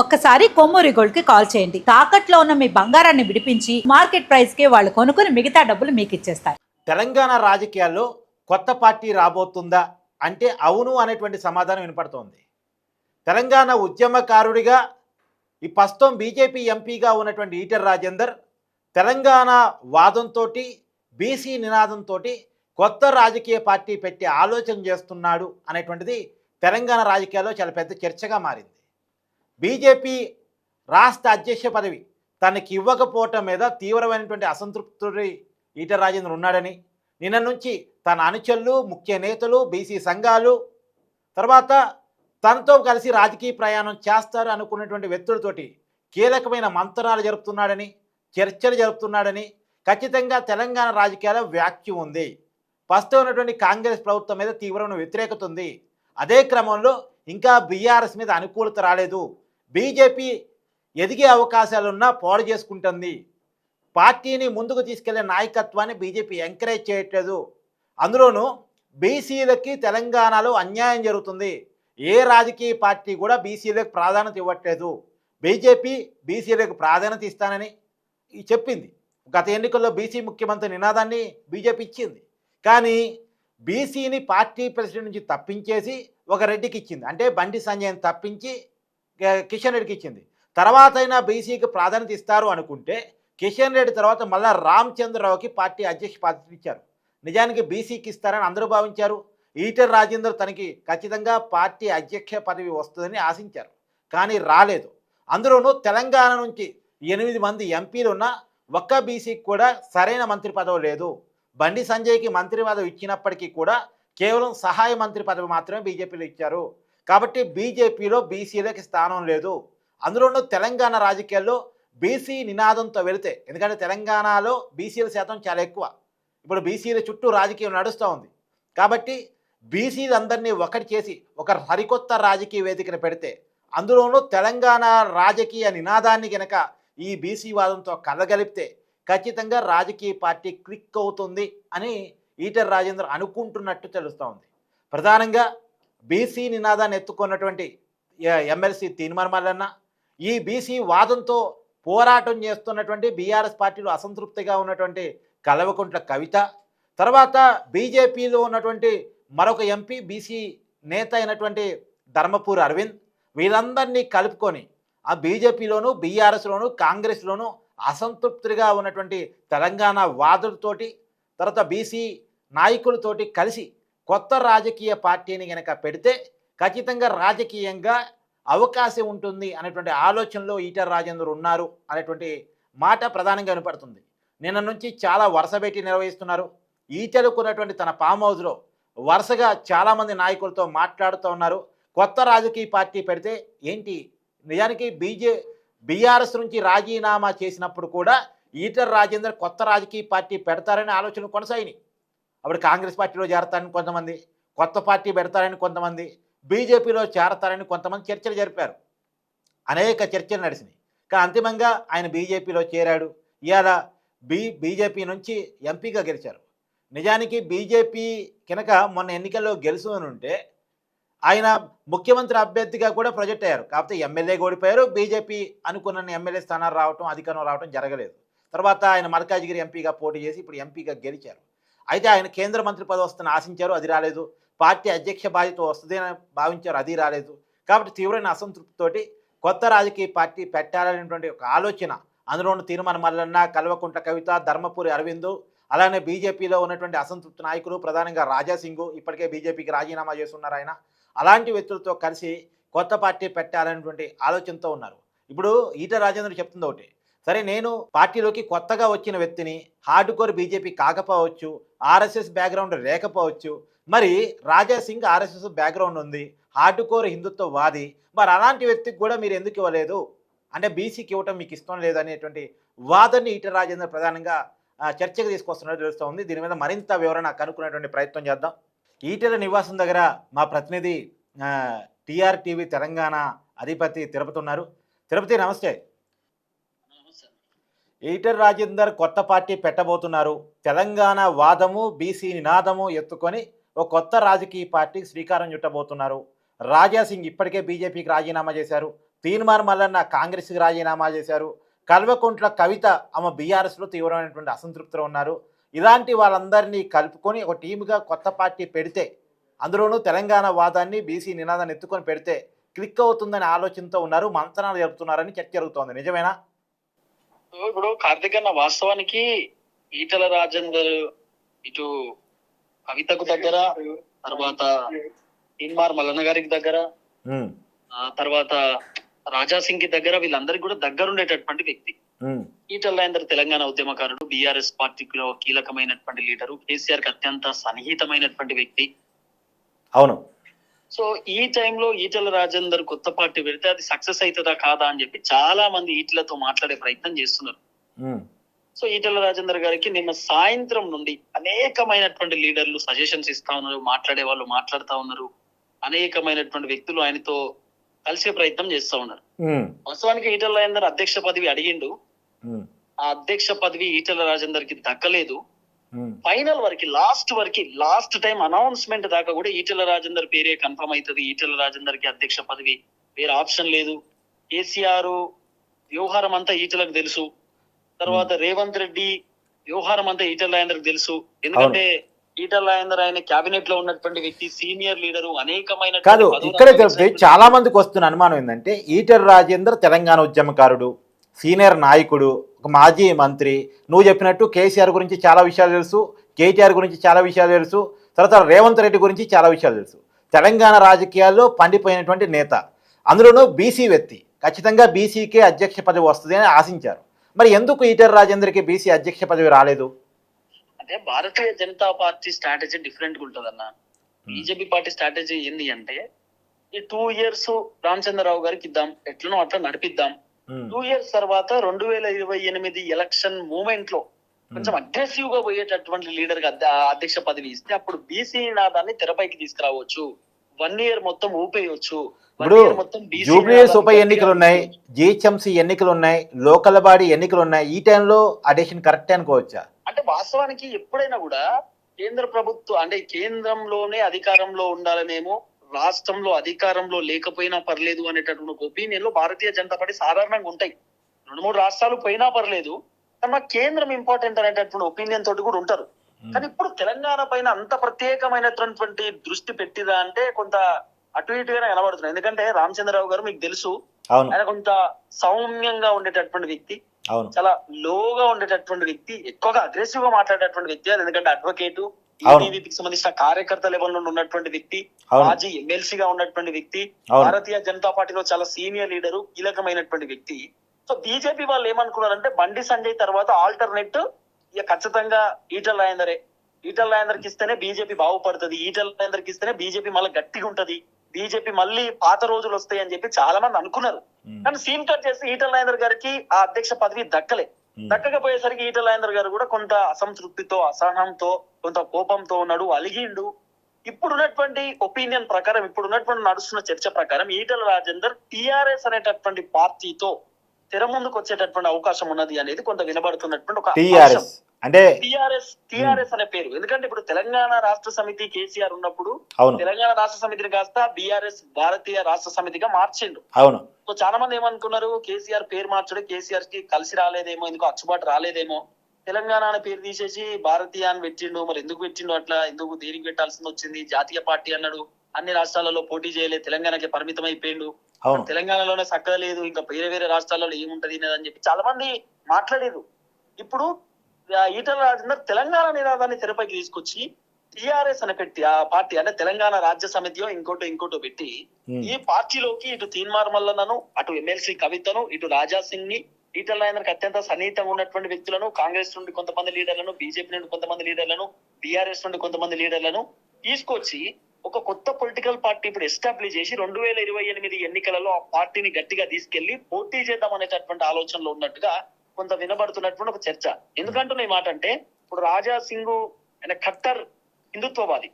ఒక్కసారి కొమ్మూరి గోల్డ్కి కాల్ చేయండి. తాకట్లో ఉన్న మీ బంగారాన్ని విడిపించి మార్కెట్ ప్రైస్కి వాళ్ళు కొనుక్కుని మిగతా డబ్బులు మీకు ఇచ్చేస్తారు. తెలంగాణ రాజకీయాల్లో కొత్త పార్టీ రాబోతుందా? అంటే అవును అనేటువంటి సమాధానం వినపడుతోంది. తెలంగాణ ఉద్యమకారుడిగా ఈ ప్రస్తుతం బీజేపీ ఎంపీగా ఉన్నటువంటి ఈటర్ రాజేందర్ తెలంగాణ వాదంతో బీసీ నినాదంతో కొత్త రాజకీయ పార్టీ పెట్టి ఆలోచన చేస్తున్నాడు అనేటువంటిది తెలంగాణ రాజకీయాల్లో చాలా పెద్ద చర్చగా మారింది. బీజేపీ రాష్ట్ర అధ్యక్ష పదవి తనకి ఇవ్వకపోవటం మీద తీవ్రమైనటువంటి అసంతృప్తుడి ఈట రాజేంద్ర ఉన్నాడని నిన్న నుంచి తన అనుచరులు ముఖ్య నేతలు బీసీ సంఘాలు తర్వాత తనతో కలిసి రాజకీయ ప్రయాణం చేస్తారు అనుకున్నటువంటి వ్యక్తులతోటి కీలకమైన మంత్రాలు జరుపుతున్నాడని చర్చలు జరుపుతున్నాడని ఖచ్చితంగా తెలంగాణ రాజకీయాల వ్యాఖ్య ఉంది. ప్రస్తుతం ఉన్నటువంటి కాంగ్రెస్ ప్రభుత్వం మీద తీవ్రమైన వ్యతిరేకత ఉంది. అదే క్రమంలో ఇంకా బీఆర్ఎస్ మీద అనుకూలత రాలేదు. బీజేపీ ఎదిగే అవకాశాలున్నా పోడు చేసుకుంటుంది. పార్టీని ముందుకు తీసుకెళ్ళే నాయకత్వాన్ని బీజేపీ ఎంకరేజ్ చేయట్లేదు. అందులోనూ బీసీలకి తెలంగాణలో అన్యాయం జరుగుతుంది. ఏ రాజకీయ పార్టీ కూడా బీసీలకు ప్రాధాన్యత ఇవ్వట్లేదు. బీజేపీ బీసీలకు ప్రాధాన్యత ఇస్తానని చెప్పింది. గత ఎన్నికల్లో బీసీ ముఖ్యమంత్రి నినాదాన్ని బీజేపీ ఇచ్చింది. కానీ బీసీని పార్టీ ప్రెసిడెంట్ నుంచి తప్పించేసి ఒక రెడ్డికి ఇచ్చింది. అంటే బండి సంజయ్ని తప్పించి కిషన్ రెడ్డికి ఇచ్చింది. తర్వాత అయినా బీసీకి ప్రాధాన్యత ఇస్తారు అనుకుంటే కిషన్ రెడ్డి తర్వాత మళ్ళా రామచంద్రరావుకి పార్టీ అధ్యక్ష పదవి ఇచ్చారు. నిజానికి బీసీకి ఇస్తారని అందరూ భావించారు. ఈటర్ రాజేందర్ తనకి ఖచ్చితంగా పార్టీ అధ్యక్ష పదవి వస్తుందని ఆశించారు. కానీ రాలేదు. అందులోనూ తెలంగాణ నుంచి ఎనిమిది మంది ఎంపీలు ఉన్న ఒక్క బీసీకి కూడా సరైన మంత్రి పదవి లేదు. బండి సంజయ్కి మంత్రి పదవి ఇచ్చినప్పటికీ కూడా కేవలం సహాయ మంత్రి పదవి మాత్రమే బీజేపీలో ఇచ్చారు. కాబట్టి బీజేపీలో బీసీలకి స్థానం లేదు. అందులోనూ తెలంగాణ రాజకీయాల్లో బీసీ నినాదంతో వెళితే ఎందుకంటే తెలంగాణలో బీసీల శాతం చాలా ఎక్కువ. ఇప్పుడు బీసీల చుట్టూ రాజకీయం నడుస్తూ ఉంది. కాబట్టి బీసీలందరినీ ఒకటి చేసి ఒక సరికొత్త రాజకీయ వేదికను పెడితే అందులోనూ తెలంగాణ రాజకీయ నినాదాన్ని గనక ఈ బీసీ వాదంతో కలగలిపితే ఖచ్చితంగా రాజకీయ పార్టీ క్లిక్ అవుతుంది అని ఈటర్ రాజేందర్ అనుకుంటున్నట్టు తెలుస్తూ ఉంది. ప్రధానంగా బీసీ నినాదాన్ని ఎత్తుకున్నటువంటి ఎమ్మెల్సీ తీన్మార్ మల్లన్న ఈ బీసీ వాదంతో పోరాటం చేస్తున్నటువంటి బీఆర్ఎస్ పార్టీలో అసంతృప్తిగా ఉన్నటువంటి కలవకుంట్ల కవిత తర్వాత బీజేపీలో ఉన్నటువంటి మరొక ఎంపీ బీసీ నేత అయినటువంటి ధర్మపూర్ అరవింద్ వీళ్ళందరినీ కలుపుకొని ఆ బీజేపీలోను బీఆర్ఎస్లోను కాంగ్రెస్లోను అసంతృప్తిగా ఉన్నటువంటి తెలంగాణ వాదులతోటి తర్వాత బీసీ నాయకులతోటి కలిసి కొత్త రాజకీయ పార్టీని కనుక పెడితే ఖచ్చితంగా రాజకీయంగా అవకాశం ఉంటుంది అనేటువంటి ఆలోచనలో ఈటల రాజేందర్ ఉన్నారు అనేటువంటి మాట ప్రధానంగా వినపడుతుంది. నిన్న నుంచి చాలా వరుస పెట్టి నిర్వహిస్తున్నారు. ఈటలుకున్నటువంటి తన ఫామ్ హౌస్లో వరుసగా చాలామంది నాయకులతో మాట్లాడుతూ ఉన్నారు. కొత్త రాజకీయ పార్టీ పెడితే ఏంటి? నిజానికి బీజే బీఆర్ఎస్ నుంచి రాజీనామా చేసినప్పుడు కూడా ఈటల రాజేందర్ కొత్త రాజకీయ పార్టీ పెడతారనే ఆలోచనలు కొనసాగినాయి. అప్పుడు కాంగ్రెస్ పార్టీలో చేరతారని కొంతమంది కొత్త పార్టీ పెడతారని కొంతమంది బీజేపీలో చేరతారని కొంతమంది చర్చలు జరిపారు. అనేక చర్చలు నడిచినాయి కానీ అంతిమంగా ఆయన బీజేపీలో చేరాడు. ఇవాళ బీ బీజేపీ నుంచి ఎంపీగా గెలిచారు. నిజానికి బీజేపీ కనుక మొన్న ఎన్నికల్లో గెలుచుని ఉంటే ఆయన ముఖ్యమంత్రి అభ్యర్థిగా కూడా ప్రొజెక్ట్ అయ్యారు. కాకపోతే ఎమ్మెల్యే ఓడిపోయారు. బీజేపీ అనుకున్న ఎమ్మెల్యే స్థానాలు రావటం అధికారం రావటం జరగలేదు. తర్వాత ఆయన మల్కాజిగిరి ఎంపీగా పోటీ చేసి ఇప్పుడు ఎంపీగా గెలిచారు. అయితే ఆయన కేంద్ర మంత్రి పదవి వస్తుందని ఆశించారు అది రాలేదు. పార్టీ అధ్యక్ష బాధ్యత వస్తుంది అని భావించారు అది రాలేదు. కాబట్టి తీవ్రమైన అసంతృప్తితోటి కొత్త రాజకీయ పార్టీ పెట్టాలనేటువంటి ఒక ఆలోచన అందులో ఉన్న తీర్మాన మల్లన్న కల్వకుంట్ల కవిత ధర్మపురి అరవిందు అలానే బీజేపీలో ఉన్నటువంటి అసంతృప్తి నాయకులు ప్రధానంగా రాజాసింగ్ ఇప్పటికే బీజేపీకి రాజీనామా చేస్తున్నారు ఆయన. అలాంటి వ్యక్తులతో కలిసి కొత్త పార్టీ పెట్టాలనేటువంటి ఆలోచనతో ఉన్నారు. ఇప్పుడు ఈట రాజేంద్ర చెప్తుంది ఒకటి సరే నేను పార్టీలోకి కొత్తగా వచ్చిన వ్యక్తిని హార్డ్ కోర్ బీజేపీ కాకపోవచ్చు ఆర్ఎస్ఎస్ బ్యాక్గ్రౌండ్ లేకపోవచ్చు మరి రాజా సింగ్ ఆర్ఎస్ఎస్ బ్యాక్గ్రౌండ్ ఉంది హార్డ్ కోర్ హిందుత్వవాది మరి అలాంటి వ్యక్తికి కూడా మీరు ఎందుకు ఇవ్వలేదు? అంటే బీసీకి ఇవ్వటం మీకు ఇష్టం లేదనేటువంటి వాదనని ఈట రాజేంద్ర ప్రధానంగా చర్చకు తీసుకొస్తున్నట్టు తెలుస్తూ ఉంది. దీని మీద మరింత వివరణ కనుక్కునేటువంటి ప్రయత్నం చేద్దాం. ఈటెల నివాసం దగ్గర మా ప్రతినిధి టీఆర్ టీవీ తెలంగాణ అధిపతి తిరుపతి ఉన్నారు. తిరుపతి నమస్తే. ఈటెల రాజేందర్ కొత్త పార్టీ పెట్టబోతున్నారు. తెలంగాణ వాదము బీసీ నినాదము ఎత్తుకొని ఒక కొత్త రాజకీయ పార్టీకి శ్రీకారం చుట్టబోతున్నారు. రాజా సింగ్ ఇప్పటికే బీజేపీకి రాజీనామా చేశారు. తీన్మార్ మల్లన్న కాంగ్రెస్కి రాజీనామా చేశారు. కల్వకుంట్ల కవిత ఆమె బీఆర్ఎస్లో తీవ్రమైనటువంటి అసంతృప్తిలో ఉన్నారు. ఇలాంటి వాళ్ళందరినీ కలుపుకొని ఒక టీముగా కొత్త పార్టీ పెడితే అందులోనూ తెలంగాణ వాదాన్ని బీసీ నినాదాన్ని ఎత్తుకొని పెడితే క్లిక్ అవుతుందనే ఆలోచనతో ఉన్నారు. మంతనాలు జరుపుతున్నారని చర్చ జరుగుతోంది. నిజమేనా? ఇప్పుడు కార్తిక్ అన్న వాస్తవానికి ఈటల రాజేందర్ ఇటు కవితకు దగ్గర తర్వాత ఇన్మార్ మల్లన్న గారికి దగ్గర తర్వాత రాజా సింగ్కి దగ్గర వీళ్ళందరికీ కూడా దగ్గరుండేటటువంటి వ్యక్తి. ఈటల రాజేందర్ తెలంగాణ ఉద్యమకారుడు బీఆర్ఎస్ పార్టీలో కీలకమైనటువంటి లీడరు కేసీఆర్కి అత్యంత సన్నిహితమైనటువంటి వ్యక్తి. అవును. సో ఈ టైంలో ఈటల రాజేందర్ కొత్త పార్టీ పెడితే అది సక్సెస్ అవుతుందా కాదా అని చెప్పి చాలా మంది ఈటలతో మాట్లాడే ప్రయత్నం చేస్తున్నారు. ఉమ్, సో ఈటల రాజేందర్ గారికి నిన్న సాయంత్రం నుండి అనేకమైనటువంటి లీడర్లు సజెషన్స్ ఇస్తా ఉన్నారు మాట్లాడే వాళ్ళు మాట్లాడుతా ఉన్నారు. అనేకమైనటువంటి వ్యక్తులు ఆయనతో కలిసే ప్రయత్నం చేస్తా ఉన్నారు. ఉమ్, వాస్తవానికి ఈటల రాజేందర్ అధ్యక్ష పదవి అడిగిండు. ఉమ్, ఆ అధ్యక్ష పదవి ఈటల రాజేందర్కి దక్కలేదు. ఫైనల్ వరకు లాస్ట్ వరకు లాస్ట్ టైం అనౌన్స్మెంట్ దాకా కూడా ఈటల రాజేందర్ పేరే కన్ఫర్మ్ అవుతుంది. ఈటల రాజేందర్కి అధ్యక్ష పదవి వేరే ఆప్షన్ లేదు. కేసీఆర్ వ్యవహారం అంతా ఈటలకు తెలుసు. తర్వాత రేవంత్ రెడ్డి వ్యవహారం అంతా ఈటల రాజేందర్ తెలుసు. ఎందుకంటే ఈటల రాజేందర్ ఆయన కేబినెట్లో ఉన్నటువంటి వ్యక్తి సీనియర్ లీడరు అనేకమైన కాదు ఇక్కడే తెలిపితే చాలా మందికి వస్తున్న అనుమానం ఏంటంటే ఈటర్ రాజేందర్ తెలంగాణ ఉద్యమకారుడు సీనియర్ నాయకుడు ఒక మాజీ మంత్రి. నువ్వు చెప్పినట్టు కేసీఆర్ గురించి చాలా విషయాలు తెలుసు కేటీఆర్ గురించి చాలా విషయాలు తెలుసు తర్వాత రేవంత్ రెడ్డి గురించి చాలా విషయాలు తెలుసు. తెలంగాణ రాజకీయాల్లో పండిపోయినటువంటి నేత. అందులోనూ బీసీ వ్యక్తి. ఖచ్చితంగా బీసీకే అధ్యక్ష పదవి వస్తుంది అని ఆశించారు. మరి ఎందుకు ఈటర్ రాజేందర్కి బీసీ అధ్యక్ష పదవి రాలేదు? అంటే భారతీయ జనతా పార్టీ స్ట్రాటజీ డిఫరెంట్గా ఉంటది అన్న బీజేపీ పార్టీ స్ట్రాటజీ ఏంది అంటే ఈ టూ ఇయర్స్ రామచంద్రరావు గారికి ఇద్దాం ఎట్లనో అట్లా నడిపిద్దాం టూ ఇయర్స్ తర్వాత రెండు వేల ఇరవై ఎనిమిది ఎలక్షన్ మూమెంట్లో కొంచెం అగ్రెసివ్గా పోయేటటువంటి లీడర్గా అధ్య- అధ్యక్ష పదవి ఇస్తే అప్పుడు బీసీ నినాదాన్ని తెరపైకి తీసుకురావచ్చు. వన్ ఇయర్ మొత్తం ఊపేయొచ్చు. ఇప్పుడు year మొత్తం BC జూబ్లీస్ ఉప ఎన్నికలు ఉన్నాయి జిహెచ్ఎంసీ ఎన్నికలు ఉన్నాయి లోకల్ బాడీ ఎన్నికలు ఉన్నాయి ఈ టైంలో అడిషన్ కరెక్ట్ అనుకోవచ్చా? అంటే వాస్తవానికి ఎప్పుడైనా కూడా కేంద్ర ప్రభుత్వం అంటే కేంద్రంలోనే అధికారంలో ఉండాలనేమో రాష్ట్రంలో అధికారంలో లేకపోయినా పర్లేదు అనేటటువంటి ఒక ఒపీనియన్లో భారతీయ జనతా పార్టీ సాధారణంగా ఉంటాయి. రెండు మూడు రాష్ట్రాలు పోయినా పర్లేదు కానీ మాకు కేంద్రం ఇంపార్టెంట్ అనేటటువంటి ఒపీనియన్ తోటి కూడా ఉంటారు. కానీ ఇప్పుడు తెలంగాణ పైన అంత ప్రత్యేకమైనటువంటి దృష్టి పెట్టిరా అంటే కొంత అటు ఇటుగానే కనబడుతుంది ఎందుకంటే రామచంద్రరావు గారు మీకు తెలుసు ఆయన కొంత సౌమ్యంగా ఉండేటటువంటి వ్యక్తి. చాలా లోగా ఉండేటటువంటి వ్యక్తి ఎక్కువగా అగ్రెసివ్గా మాట్లాడేటటువంటి వ్యక్తి ఎందుకంటే అడ్వకేట్ ఈటీవీకి సంబంధించిన కార్యకర్త లెవెల్ నుండి ఉన్నటువంటి వ్యక్తి మాజీ ఎమ్మెల్సీ గా ఉన్నటువంటి వ్యక్తి భారతీయ జనతా పార్టీలో చాలా సీనియర్ లీడరు కీలకమైనటువంటి వ్యక్తి. సో బీజేపీ వాళ్ళు ఏమనుకున్నారంటే బండి సంజయ్ తర్వాత ఆల్టర్నేట్ ఇక ఖచ్చితంగా ఈటల రాజేందరే ఈటల రాజేందర్కి ఇస్తేనే బీజేపీ బాగుపడుతుంది. ఈటల రాజేందర్కి ఇస్తేనే బీజేపీ మళ్ళీ గట్టిగా ఉంటది. బీజేపీ మళ్ళీ పాత రోజులు వస్తాయి అని చెప్పి చాలా మంది అనుకున్నారు. కానీ సీన్ కట్ చేసి ఈటల రాజేందర్ గారికి ఆ అధ్యక్ష పదవి దక్కలే. దక్కకపోయేసరికి ఈటల రాజేందర్ గారు కూడా కొంత అసంతృప్తితో అసహనంతో కొంత కోపంతో ఉన్నాడు అలిగిండు. ఇప్పుడు ఉన్నటువంటి ఒపీనియన్ ప్రకారం ఇప్పుడు ఉన్నటువంటి నడుస్తున్న చర్చ ప్రకారం ఈటల రాజేందర్ టిఆర్ఎస్ అనేటటువంటి పార్టీతో తెర ముందుకు వచ్చేటటువంటి అవకాశం ఉన్నది అనేది కొంత వినబడుతున్నటువంటి ఒక అంటే టిఆర్ఎస్ టిఆర్ఎస్ అనే పేరు. ఎందుకంటే ఇప్పుడు తెలంగాణ రాష్ట్ర సమితి కేసీఆర్ ఉన్నప్పుడు తెలంగాణ రాష్ట్ర సమితిని కాస్త బీఆర్ఎస్ భారతీయ రాష్ట్ర సమితిగా మార్చిండు. అవును. సో చాలా మంది ఏమనుకున్నారు కేసీఆర్ పేరు మార్చడం కేసీఆర్కి కలిసి రాలేదేమో ఎందుకు అచ్చుబాటు రాలేదేమో. తెలంగాణ అనే పేరు తీసేసి భారతీయ అని పెట్టిండు. మరి ఎందుకు పెట్టిండు అట్లా? ఎందుకు దేనికి పెట్టాల్సింది వచ్చింది? జాతీయ పార్టీ అన్నాడు. అన్ని రాష్ట్రాలలో పోటీ చేయలేదు. తెలంగాణకి పరిమితం అయిపోయిండు. తెలంగాణలోనే చక్కగా లేదు. ఇంకా వేరే వేరే రాష్ట్రాలలో ఏముంటది అని చెప్పి చాలా మంది మాట్లాడారు ఇప్పుడు ఈటల రాజేందర్ తెలంగాణ నినాదాన్ని తెరపైకి తీసుకొచ్చి టిఆర్ఎస్ అని పెట్టి ఆ పార్టీ అంటే తెలంగాణ రాజ్య సమితియో ఇంకోటో ఇంకోటో పెట్టి ఈ పార్టీలోకి ఇటు తీన్మార్ మల్లన్నను అటు ఎమ్మెల్సీ కవితను ఇటు రాజా సింగ్ని ఈటల రాజేందర్కి అత్యంత సన్నిహితంగా ఉన్నటువంటి వ్యక్తులను కాంగ్రెస్ నుండి కొంతమంది లీడర్లను బీజేపీ నుండి కొంతమంది లీడర్లను బీఆర్ఎస్ నుండి కొంతమంది లీడర్లను తీసుకొచ్చి ఒక కొత్త పొలిటికల్ పార్టీ ఇప్పుడు ఎస్టాబ్లిష్ చేసి రెండు వేల ఇరవై ఎనిమిది ఎన్నికలలో ఆ పార్టీని గట్టిగా తీసుకెళ్ళి పోటీ చేద్దాం అనేటటువంటి ఆలోచనలో ఉన్నట్టుగా కొంత వినబడుతున్నటువంటి ఒక చర్చ. ఎందుకంటున్న ఈ మాట అంటే ఇప్పుడు రాజా సింగ్ ఆయన ఖట్టర్ హిందుత్వవాది.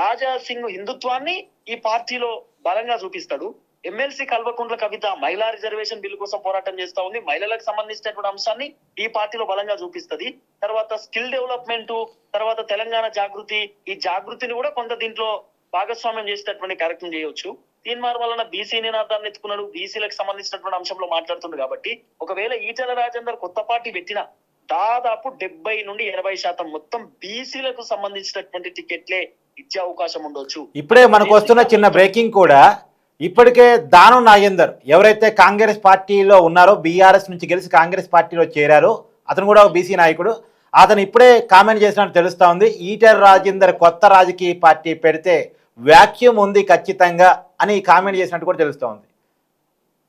రాజా సింగ్ హిందుత్వాన్ని ఈ పార్టీలో బలంగా చూపిస్తాడు. ఎమ్మెల్సీ కల్వకుంట్ల కవిత మహిళా రిజర్వేషన్ బిల్లు కోసం పోరాటం చేస్తా ఉంది. మహిళలకు సంబంధించినటువంటి అంశాన్ని ఈ పార్టీలో బలంగా చూపిస్తది. తర్వాత స్కిల్ డెవలప్మెంట్ తర్వాత తెలంగాణ జాగృతి. ఈ జాగృతిని కూడా కొంత దీంట్లో భాగస్వామ్యం చేసేటటువంటి కార్యక్రమం చేయవచ్చు తీన్మార్ వలన బీసీ నినాదాన్ని ఎత్తుకున్నాడు. బీసీలకు సంబంధించినటువంటి అంశంలో మాట్లాడుతుంది కాబట్టి ఒకవేళ ఈటల రాజేందర్ కొత్త పార్టీ పెట్టిన దాదాపు డెబ్బై నుండి ఎనభై శాతం మొత్తం బీసీలకు సంబంధించినటువంటి టికెట్లే ఇచ్చే అవకాశం ఉండొచ్చు. ఇప్పుడే మనకు వస్తున్న చిన్న బ్రేకింగ్ కూడా ఇప్పటికే దానం నాగేందర్ ఎవరైతే కాంగ్రెస్ పార్టీలో ఉన్నారో బీఆర్ఎస్ నుంచి గెలిచి కాంగ్రెస్ పార్టీలో చేరారో అతను కూడా బీసీ నాయకుడు. అతను ఇప్పుడే కామెంట్ చేసినట్టు తెలుస్తా ఉంది. ఈటెల రాజేందర్ కొత్త రాజకీయ పార్టీ పెడితే వ్యాక్యూమ్ ఉంది ఖచ్చితంగా. అని కామెంట్ చేసినట్టు కూడా తెలుస్తా ఉంది.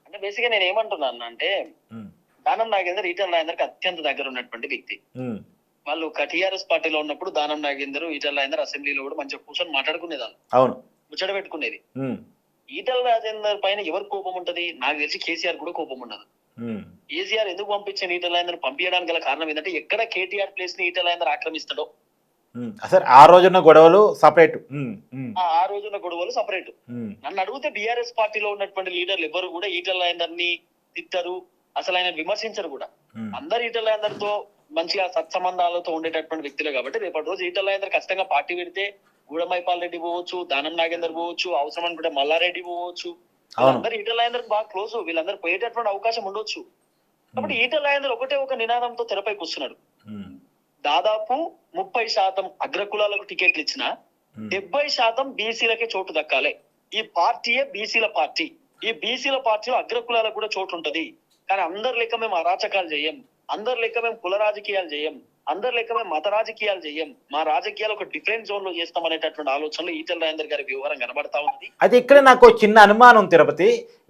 అంటే బేసిక్గా నేను ఏమంటున్నాను అంటే దానం నాగేందర్ ఈటల రాజేందర్ అత్యంత దగ్గర ఉన్నటువంటి వ్యక్తి. వాళ్ళు టీఆర్ఎస్ పార్టీలో ఉన్నప్పుడు దానం నాగేందర్ ఈటల రాజేందర్ అసెంబ్లీలో కూడా మంచిగా కూర్చొని మాట్లాడుకునేదాన్ని. అవును. ముచ్చట పెట్టుకునేది. ఈటల రాజేందర్ పైన ఎవరు కోపం ఉంటది? నాకు తెలిసి కేసీఆర్ కూడా కోపం ఉండదు. కేసీఆర్ ఎందుకు పంపించిన ఈటల రాజేందర్ పంపించడానికి గల కారణం ఏంటంటే ఎక్కడ కేటీఆర్ ప్లేస్ని ఈటల రాజేందర్ ఆక్రమిస్తాడో. అసలు ఆ రోజున్న గొడవలు సపరేట్. ఆ ఆ రోజున గొడవలు సపరేట్. నన్ను అడిగితే బీఆర్ఎస్ పార్టీలో ఉన్నటువంటి లీడర్లు ఎవరు కూడా ఈటల రాజేందర్ని తిట్టరు అసలు ఆయన విమర్శించరు కూడా. అందరు ఈటల రాజేందర్తో మంచిగా సత్సంబంధాలతో ఉండేటటువంటి వ్యక్తులే కాబట్టి రేపటి రోజు ఈటల రాజేందర్ ఖచ్చితంగా పార్టీ పెడితే గూడమైపాల్ రెడ్డి పోవచ్చు దానం నాగేందర్ పోవచ్చు అవసరం అనుకుంటే మల్లారెడ్డి పోవచ్చు. వీళ్ళందరూ ఈటల రాజేందర్ బాగా క్లోజ్ వీళ్ళందరూ పోయేటటువంటి అవకాశం ఉండొచ్చు. కాబట్టి ఈటల రాజేందర్ ఒకటే ఒక నినాదంతో తెరపై కూర్చున్నాడు దాదాపు ముప్పై శాతం అగ్రకులాలకు టికెట్లు ఇచ్చిన. డెబ్బై శాతం బీసీలకే చోటు దక్కాలి. ఈ పార్టీయే బీసీల పార్టీ. ఈ బీసీల పార్టీలో అగ్రకులాలకు కూడా చోటు ఉంటది. కానీ అందరి లెక్క మేము అరాచకాలు చేయం. అందరి లెక్క మేము కుల రాజకీయాలు చేయం. అందరి లెక్క మేము మత రాజకీయాలు చేయం. మా రాజకీయాలు ఒక డిఫరెంట్ జోన్లో చేస్తాం అనేటటువంటి ఆలోచనలో ఈటల రాజేందర్ గారి వ్యవహారం కనబడతా ఉంది అయితే ఇక్కడ నాకు చిన్న అనుమానం తిరుపతి.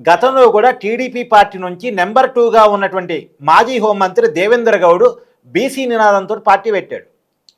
గతంలో కూడా టీడీపీ పార్టీ నుంచి నెంబర్ టూగా ఉన్నటువంటి మాజీ హోంమంత్రి దేవేంద్ర గౌడ్ బీసీ నినాదంతో పార్టీ పెట్టాడు.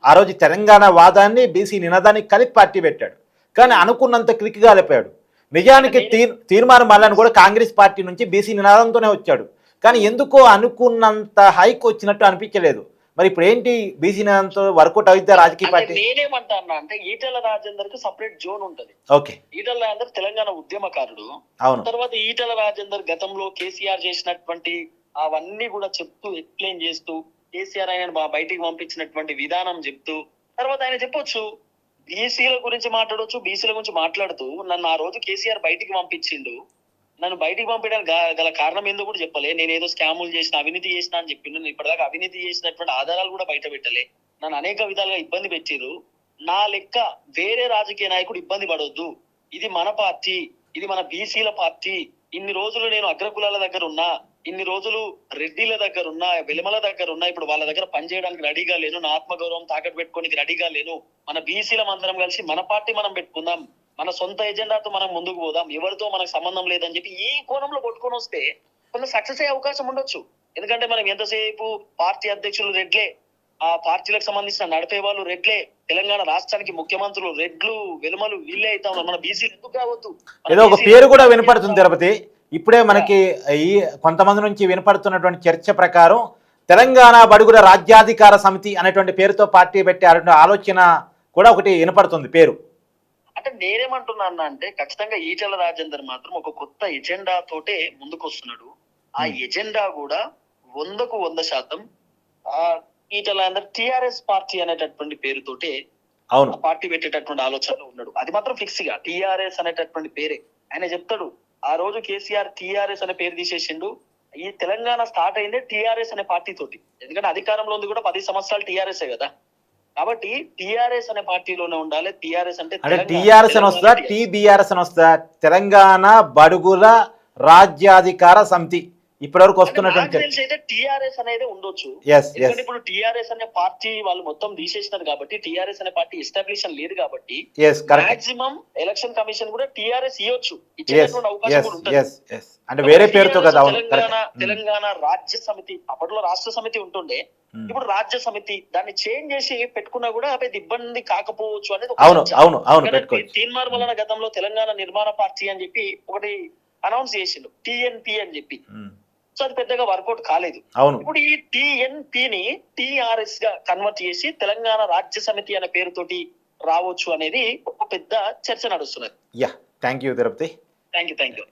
ఆ రోజు తెలంగాణ వాదాన్ని బీసీ నినాదాన్ని కలిపి పార్టీ పెట్టాడు. కానీ అనుకున్నంత క్లిక్గా లేపాడు నిజానికి తీర్ తీర్మానం మల్లని కూడా కాంగ్రెస్ పార్టీ నుంచి బీసీ నినాదంతోనే వచ్చాడు. కానీ ఎందుకో అనుకున్నంత హైక్ వచ్చినట్టు అనిపించలేదు. మరి ఇప్పుడు ఏంటి బీసీ నినాదంతో వర్కౌట్ అవుతుందా రాజకీయ పార్టీ? నేనేమంటాను అంటే ఈటల రాజేందర్కు సపరేట్ జోన్ ఉంటది. ఓకే. ఈటల రాజేందర్ తెలంగాణ ఉద్యమకారుడు. అవును. తర్వాత ఈటల రాజేందర్ గతంలో కేసీఆర్ చేసినటువంటి అవన్నీ కూడా చెప్తూ ఎక్స్ప్లెయిన్ చేస్తూ కేసీఆర్ ఆయన బా- బయటికి పంపించినటువంటి విధానం చెప్తూ తర్వాత ఆయన చెప్పొచ్చు బీసీల గురించి మాట్లాడొచ్చు బీసీల గురించి మాట్లాడుతూ నన్ను ఆ రోజు కేసీఆర్ బయటికి పంపించిండు. నన్ను బయటికి పంపించడానికి గల కారణం ఏందో కూడా చెప్పలే. నేను ఏదో స్కాములు చేసిన అవినీతి చేసిన అని చెప్పిండు. నేను ఇప్పటిదాకా అవినీతి చేసినటువంటి ఆధారాలు కూడా బయట పెట్టలే. నన్ను అనేక విధాలుగా ఇబ్బంది పెట్టిరు నా లెక్క వేరే రాజకీయ నాయకుడు ఇబ్బంది పడొద్దు. ఇది మన పార్టీ ఇది మన బీసీల పార్టీ. ఇన్ని రోజులు నేను అగ్రకులాల దగ్గర ఉన్నా ఇన్ని రోజులు రెడ్డిల దగ్గర ఉన్నా వెలిమల దగ్గర ఉన్నా ఇప్పుడు వాళ్ళ దగ్గర పనిచేయడానికి రెడీగా లేను నా ఆత్మగౌరవం తాకట్టు పెట్టుకోనికి రెడీగా లేను మన బీసీలం అందరం కలిసి మన పార్టీ మనం పెట్టుకుందాం మన సొంత ఎజెండాతో మనం ముందుకు పోదాం ఎవరితో మనకు సంబంధం లేదని చెప్పి ఈ కోణంలో కొట్టుకొని వస్తే కొంత సక్సెస్ అయ్యే అవకాశం ఉండొచ్చు. ఎందుకంటే మనం ఎంతసేపు పార్టీ అధ్యక్షులు రెడ్లే ఆ పార్టీలకు సంబంధించిన నడిపే వాళ్ళు రెడ్లే తెలంగాణ రాష్ట్రానికి ముఖ్యమంత్రులు రెడ్లు వెలుమలు వీళ్ళే అవుతా ఉన్నారు మన బీసీలు ఎందుకు కావద్దు ఏదో ఒక పేరు కూడా వినపడుతుంది తిరుపతి. ఇప్పుడే మనకి ఈ కొంతమంది నుంచి వినపడుతున్నటువంటి చర్చ ప్రకారం తెలంగాణ బడుగుల రాజ్యాధికార సమితి అనేటువంటి పేరుతో పార్టీ పెట్టారనే ఆలోచన కూడా ఒకటి వినపడుతుంది పేరు. అంటే నేనేమంటున్నాను అంటే ఖచ్చితంగా ఈటల రాజేందర్ మాత్రం ఒక కొత్త ఎజెండా తోటే ముందుకు వస్తున్నాడు ఆ. ఎజెండా కూడా వందకు వంద శాతం ఆ ఈటల టిఆర్ఎస్ పార్టీ అనేటటువంటి పేరుతోటే అవును. పార్టీ పెట్టేటటువంటి ఆలోచనలో ఉన్నాడు. అది మాత్రం ఫిక్స్గా. టిఆర్ఎస్ అనేటటువంటి పేరే. ఆయన చెప్తాడు ఆ రోజు కేసీఆర్ టిఆర్ఎస్ అనే పేరు తీసేసిండు. ఈ తెలంగాణ స్టార్ట్ అయిందే టిఆర్ఎస్ అనే పార్టీ తోటి. ఎందుకంటే అధికారంలో ఉంది కూడా పది సంవత్సరాలు టిఆర్ఎస్ కదా. కాబట్టి టిఆర్ఎస్ అనే పార్టీలోనే ఉండాలి. టిఆర్ఎస్ అంటే టీఆర్ఎస్ అని తెలంగాణ టీబీఆర్ఎస్ అని వస్తుందా? తెలంగాణ బడుగుల రాజ్యాధికార సమితి. ఇప్పటివరకు వస్తున్నటువంటి టిఆర్ఎస్ అనేది ఉండొచ్చు. ఎందుకంటే ఇప్పుడు టిఆర్ఎస్ అనే పార్టీ వాళ్ళు మొత్తం తీసేసినారు కాబట్టి టిఆర్ఎస్ అనే పార్టీ ఎస్టాబ్లిషన్ లేదు కాబట్టి మాక్సిమం ఎలక్షన్ కమిషన్ కూడా టిఆర్ఎస్ ఇవ్వచ్చు. అవకాశం కూడా ఉంటుంది. అంటే వేరే పేరుతో కదా తెలంగాణ కరెక్ట్ తెలంగాణ రాజ్య సమితి అప్పట్లో రాష్ట్ర సమితి ఉంటుండే. ఇప్పుడు రాజ్య సమితి దాన్ని చేంజ్ చేసి పెట్టుకున్నా కూడా పెద్ద ఇబ్బంది కాకపోవచ్చు అనేది అవును. అవును అవును తీన్మార్ వలన గతంలో తెలంగాణ నిర్మాణ పార్టీ అని చెప్పి ఒకటి అనౌన్స్ చేసిండు. టిఎన్పి అని చెప్పి. ఉమ్, సో అది పెద్దగా వర్కౌట్ కాలేదు. ఇప్పుడు ఈ టిఎన్పి ని టిఆర్ఎస్గా కన్వర్ట్ చేసి తెలంగాణ రాజ్య సమితి అనే పేరుతోటి రావచ్చు అనేది ఒక పెద్ద చర్చ నడుస్తున్నది. Yeah thank you Tirupati. Thank you thank you